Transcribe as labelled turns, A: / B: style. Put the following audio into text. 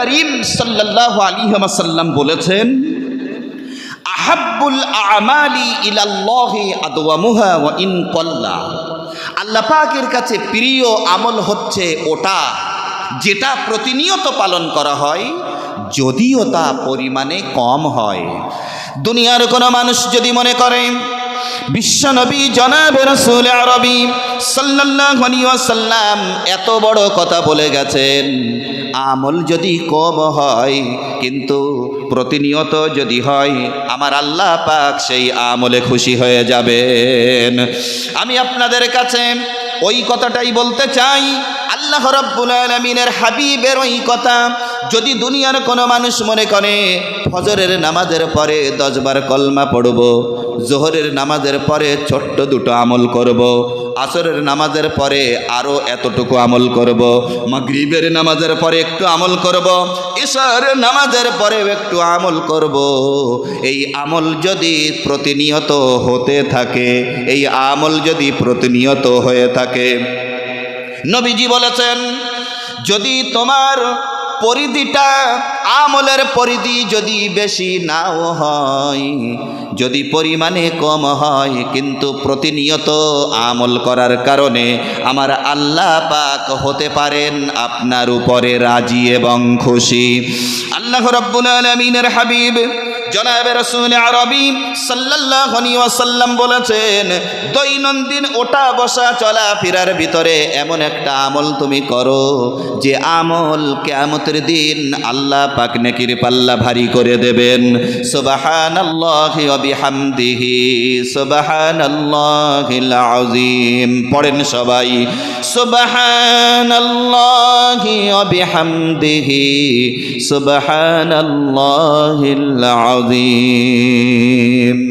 A: করিম ওয়াসাল্লাম বলেছেন, আহাব্বুল আমালি ইলাল্লাহি আদওয়ামুহা ওয়া কাছে প্রিয় আমল হচ্ছে ওটা, যেটা প্রতিনিয়ত পালন করা হয়, যদিও তা পরিমাণে কম হয়। দুনিয়ার কোনো মানুষ যদি মনে করে বিশ্বনবী জনাবে রসুল আরবি ওয়াসাল্লাম এত বড় কথা বলে গেছেন। আমল যদি কম হয়, কিন্তু প্রতিনিয়ত যদি হয়, আমার আল্লাহ পাক সেই আমলে খুশি হয়ে যাবেন। আমি আপনাদের কাছে ওই কথাটাই বলতে চাই, আল্লাহ রব্বুল আলমিনের হাবিবের ওই কথা, যদি দুনিয়ার কোনো মানুষ মনে করে, ফজরের নামাজের পরে দশবার কলমা পড়ব জোহরের নামাজের পরে ছোট্ট দুটো আমল করব। আসরের নামাজের পরে আরও এতটুকু আমল করব। মাগরিবের নামাজের পরে একটু আমল করব। ঈশার নামাজের পরেও একটু আমল করব। এই আমল যদি প্রতিনিয়ত হতে থাকে, এই আমল যদি প্রতিনিয়ত হয়ে থাকে, নবীজি বলেছেন, যদি তোমার পরিধিটা আমলের পরিধি যদি বেশি নাও হয়, যদি পরিমাণে কম হয়, কিন্তু প্রতিনিয়ত আমল করার কারণে আমার আল্লাহ পাক হতে পারেন আপনার উপরে রাজি এবং খুশি। আল্লাহ রব্বুল আলমিনের হাবিব জনাবে রসুল আরবি সাল্লাল্লাহু আলাইহি ওয়াসাল্লাম বলেছেন, দৈনন্দিন ওটা বসা চলা ফেরার ভিতরে এমন একটা আমল তুমি করো, যে আমল কিয়ামতের দিন আল্লাহ পাক নেকির পাল্লা ভারী করে দেবেন। সুবহানাল্লাহি ওয়া বিহামদিহি, সুবহানাল্লাহিল আযীম। পড়েন সবাই, সুবহানাল্লাহি ওয়া বিহামদিহি, সুবহানাল্লাহিল আযীম।